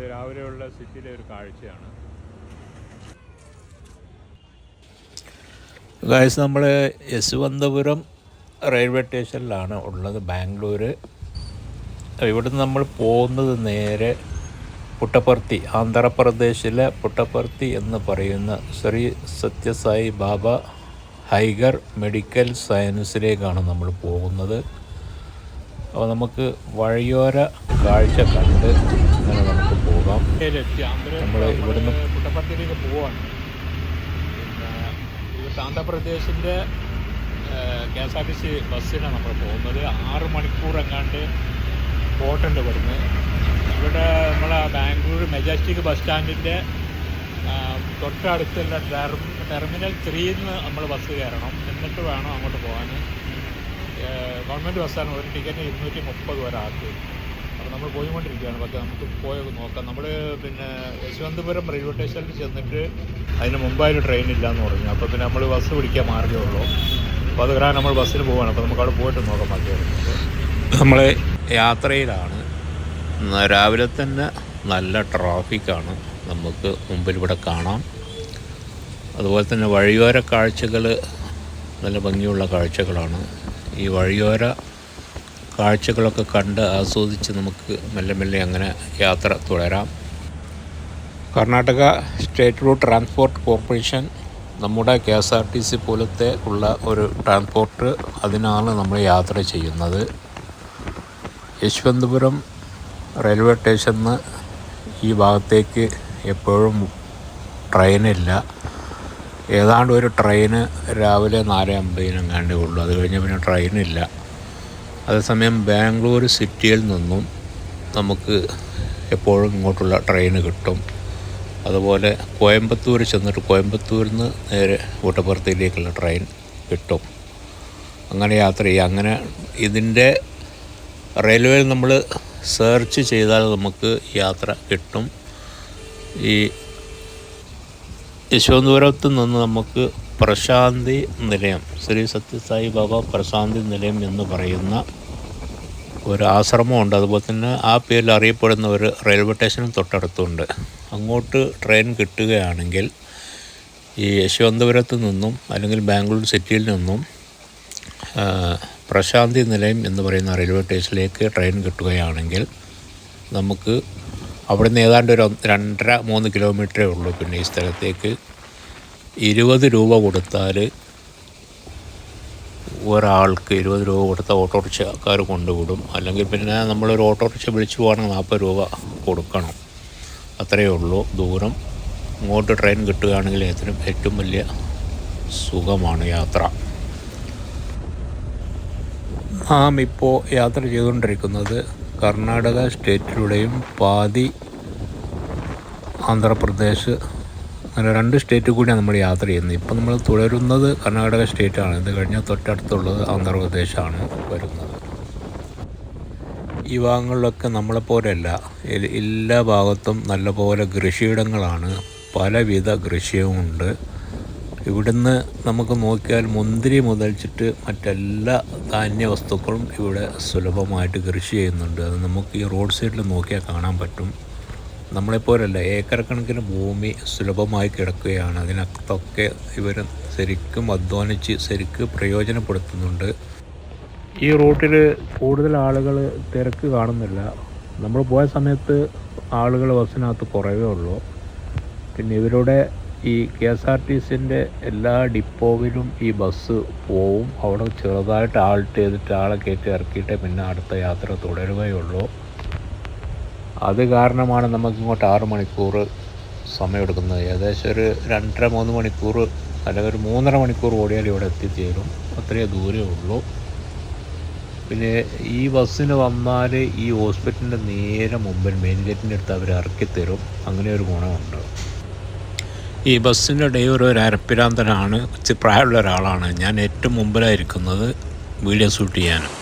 അത് രാവിലെയുള്ള സിറ്റിയിലെ ഒരു കാഴ്ചയാണ്. ഗായസ് നമ്മൾ യശുവന്തപുരം റെയിൽവേ സ്റ്റേഷനിലാണ് ഉള്ളത് ബാംഗ്ലൂർ ഇവിടുന്ന് നമ്മൾ പോകുന്നത് നേരെ പുട്ടപ്പർത്തി ആന്ധ്രാപ്രദേശിലെ പുട്ടപ്പർത്തി എന്ന് പറയുന്ന ശ്രീ സത്യസായി ബാബ ഹൈഗർ മെഡിക്കൽ സയൻസിലേക്കാണ് നമ്മൾ പോകുന്നത്. അപ്പോൾ നമുക്ക് വഴിയോര കാഴ്ച കണ്ട് അങ്ങനെ നമ്മൾ ഇവിടുന്ന് കുട്ടപ്പത്തിയിലേക്ക് പോവാണ്. പിന്നെ ശാന്തപ്രദേശിന്റെ K S R T C ബസ്സിനാണ് നമ്മൾ പോകുന്നത്. ആറ് മണിക്കൂർ എങ്ങാണ്ട് പോട്ടുണ്ട് ഇവിടുന്ന്. ഇവിടെ നമ്മളെ ബാംഗ്ലൂർ മെജസ്റ്റിക് ബസ് സ്റ്റാൻഡിന്റെ തൊട്ടടുത്തുള്ള ടെർമ ടെർമിനൽ ത്രീയിൽ നിന്ന് നമ്മൾ ബസ് കയറണം. എന്നിട്ട് വേണം അങ്ങോട്ട് പോകാൻ ഗവൺമെന്റ് ബസ്സാണ്. ഒരു ടിക്കറ്റ് ഇരുന്നൂറ്റി മുപ്പത് ഒരാൾക്ക് അപ്പോൾ നമ്മൾ പോയിക്കൊണ്ടിരിക്കുകയാണ്. പക്ഷേ നമുക്ക് പോയി നോക്കാം. നമ്മൾ പിന്നെ യശവന്തപുരം റെയിൽവേ സ്റ്റേഷനിൽ ചെന്നിട്ട് അതിന് മുമ്പായിട്ട് ട്രെയിൻ ഇല്ല എന്ന് പറഞ്ഞു. അപ്പോൾ പിന്നെ നമ്മൾ ബസ് പിടിക്കാൻ മാർഗമുള്ളൂ അപ്പോൾ അത് കാരണം നമ്മൾ ബസ്സിന് പോവുകയാണ് അപ്പോൾ നമുക്ക് അവിടെ പോയിട്ട് നോക്കാം ബാക്കി നമ്മൾ യാത്രയിലാണ്. രാവിലെ തന്നെ നല്ല ട്രാഫിക്കാണ് നമുക്ക് മുമ്പിൽ ഇവിടെ കാണാം. അതുപോലെ തന്നെ വഴിയോര കാഴ്ചകൾ നല്ല ഭംഗിയുള്ള കാഴ്ചകളാണ്. ഈ വഴിയോര കാഴ്ചകളൊക്കെ കണ്ട് ആസ്വദിച്ച് നമുക്ക് മെല്ലെ മെല്ലെ അങ്ങനെ യാത്ര തുടരാം. Karnataka state road transport corporation നമ്മുടെ K S R T C പോലത്തെ ഉള്ള ഒരു ട്രാൻസ്പോർട്ട് അതിനാണ് നമ്മൾ യാത്ര ചെയ്യുന്നത്. യശ്വന്തപുരം റെയിൽവേ സ്റ്റേഷനിൽ ഈ ഭാഗത്തേക്ക് എപ്പോഴും ട്രെയിനില്ല. ഏതാണ്ട് ഒരു ട്രെയിന് രാവിലെ നാല് അമ്പതിനെങ്ങാണ്ടേ ഉള്ളൂ. അത് കഴിഞ്ഞ് പിന്നെ ട്രെയിനില്ല. അതേസമയം ബാംഗ്ലൂർ സിറ്റിയിൽ നിന്നും നമുക്ക് എപ്പോഴും ഇങ്ങോട്ടുള്ള ട്രെയിന് കിട്ടും. അതുപോലെ കോയമ്പത്തൂർ ചെന്നിട്ട് കോയമ്പത്തൂരിൽ നിന്ന് നേരെ കൂട്ടപ്പുറത്തിലേക്കുള്ള ട്രെയിൻ കിട്ടും. അങ്ങനെ യാത്ര ചെയ്യുക അങ്ങനെ ഇതിന്റെ റെയിൽവേയിൽ നമ്മൾ സെർച്ച് ചെയ്താൽ നമുക്ക് യാത്ര കിട്ടും. ഈ യശോന്തപുരത്ത് നിന്ന് നമുക്ക് പ്രശാന്തി നിലയം. ശ്രീ സത്യസായി ബാബ പ്രശാന്തി നിലയം എന്ന് പറയുന്ന ഒരു ആശ്രമമുണ്ട്. അതുപോലെ തന്നെ ആ പേരിൽ അറിയപ്പെടുന്ന ഒരു റെയിൽവേ സ്റ്റേഷനും തൊട്ടടുത്തുണ്ട്. അങ്ങോട്ട് ട്രെയിൻ കിട്ടുകയാണെങ്കിൽ ഈ യശവന്തപുരത്ത് നിന്നും അല്ലെങ്കിൽ ബാംഗ്ലൂർ സിറ്റിയിൽ നിന്നും പ്രശാന്തി നിലയം എന്ന് പറയുന്ന റെയിൽവേ സ്റ്റേഷനിലേക്ക് ട്രെയിൻ കിട്ടുകയാണെങ്കിൽ നമുക്ക് അവിടുന്ന് ഏതാണ്ട് ഒരു രണ്ടര മൂന്ന് കിലോമീറ്ററേ ഉള്ളൂ. പിന്നെ ഈ സ്ഥലത്തേക്ക് ഇരുപത് രൂപ കൊടുത്താൽ ഒരാൾക്ക് ഇരുപത് രൂപ കൊടുത്ത ഓട്ടോറിക്ഷക്കാർ കൊണ്ടുവിടും. അല്ലെങ്കിൽ പിന്നെ നമ്മളൊരു ഓട്ടോറിക്ഷ വിളിച്ചു പോകണമെങ്കിൽ നാൽപ്പത് രൂപ കൊടുക്കണം. അത്രയേ ഉള്ളൂ. ദൂരം ഇങ്ങോട്ട് ട്രെയിൻ കിട്ടുകയാണെങ്കിൽ ഏറ്റവും ഏറ്റവും വലിയ സുഖമാണ് യാത്ര. നാം ഇപ്പോൾ യാത്ര ചെയ്തുകൊണ്ടിരിക്കുന്നത് കർണാടക സ്റ്റേറ്റിലൂടെയും പാതി ആന്ധ്രാപ്രദേശ് അങ്ങനെ രണ്ട് സ്റ്റേറ്റ് കൂടിയാണ് നമ്മൾ യാത്ര ചെയ്യുന്നത്. ഇപ്പം നമ്മൾ തുടരുന്നത് കർണാടക സ്റ്റേറ്റാണ് ഇത് കഴിഞ്ഞാൽ തൊട്ടടുത്തുള്ളത് ആന്ധ്രാപ്രദേശാണ് വരുന്നത്. ഈ ഭാഗങ്ങളിലൊക്കെ നമ്മളെപ്പോലെയല്ല എല്ലാ ഭാഗത്തും നല്ലപോലെ കൃഷിയിടങ്ങളാണ്. പലവിധ കൃഷിയുമുണ്ട് ഇവിടുന്ന് നമുക്ക് നോക്കിയാൽ മുന്തിരി മുതൽച്ചിട്ട് മറ്റെല്ലാ ധാന്യ വസ്തുക്കളും ഇവിടെ സുലഭമായിട്ട് കൃഷി ചെയ്യുന്നുണ്ട്. അത് നമുക്ക് ഈ റോഡ് സൈഡിൽ നോക്കിയാൽ കാണാൻ പറ്റും. നമ്മളെപ്പോലല്ല ഏക്കർ കണക്കിന് ഭൂമി സുലഭമായി കിടക്കുകയാണ്. അതിനകത്തൊക്കെ ഇവർ ശരിക്കും അധ്വാനിച്ച് ശരിക്ക് പ്രയോജനപ്പെടുത്തുന്നുണ്ട്. ഈ റൂട്ടിൽ കൂടുതൽ ആളുകൾ തിരക്ക് കാണുന്നില്ല. നമ്മൾ പോയ സമയത്ത് ആളുകൾ ബസ്സിനകത്ത് കുറവേ ഉള്ളൂ. പിന്നെ ഇവരുടെ ഈ കെ എസ് ആർ ടി സിന്റെ എല്ലാ ഡിപ്പോവിലും ഈ ബസ് പോവും. അവിടെ ചെറുതായിട്ട് ആൾട്ട് ചെയ്തിട്ട് ആളെ കയറ്റി ഇറക്കിയിട്ടേ പിന്നെ അടുത്ത യാത്ര തുടരുകയുള്ളൂ. അത് കാരണമാണ് നമുക്ക് ഇങ്ങോട്ട് ആറ് മണിക്കൂർ സമയമെടുക്കുന്നത്. ഏകദേശം ഒരു രണ്ടര മൂന്ന് മണിക്കൂർ അല്ലെങ്കിൽ ഒരു മൂന്നര മണിക്കൂർ ഓടിയാൽ ഇവിടെ എത്തിച്ചേരും. അത്രയേ ദൂരമേ ഉള്ളൂ. പിന്നെ ഈ ബസ്സിന് വന്നാൽ ഈ ഹോസ്പിറ്റലിന്റെ നേരെ മുമ്പിൽ മെയിൻ ഗേറ്റിന്റെ അടുത്ത് അവർ ഇറക്കിത്തരും അങ്ങനെ ഒരു ഗുണമുണ്ട്. ഈ ബസ്സിന്റെ ഡ്രൈവർ ഒരു അരപ്പിരാന്തനാണ് പ്രായമുള്ള ഒരാളാണ്. ഞാൻ ഏറ്റവും മുമ്പിലായിരിക്കുന്നത് വീഡിയോ ഷൂട്ട് ചെയ്യാനും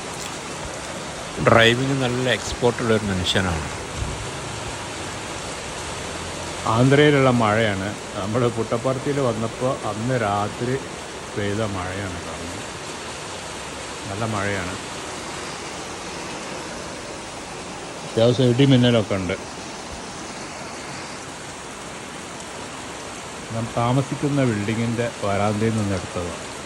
ഡ്രൈവിങ് നല്ല എക്സ്പോർട്ടുള്ള ഒരു മനുഷ്യനാണ്. ആന്ധ്രയിലുള്ള മഴയാണ്. നമ്മൾ പുട്ടപ്പർത്തിയിൽ വന്നപ്പോൾ അന്ന് രാത്രി പെയ്ത മഴയാണ് കാണുന്നത്. നല്ല മഴയാണ്. അത്യാവശ്യം ഇടിമിന്നലൊക്കെ ഉണ്ട്. നാം താമസിക്കുന്ന ബിൽഡിങ്ങിന്റെ വരാന്തയിൽ നിന്ന് എടുത്തതാണ്.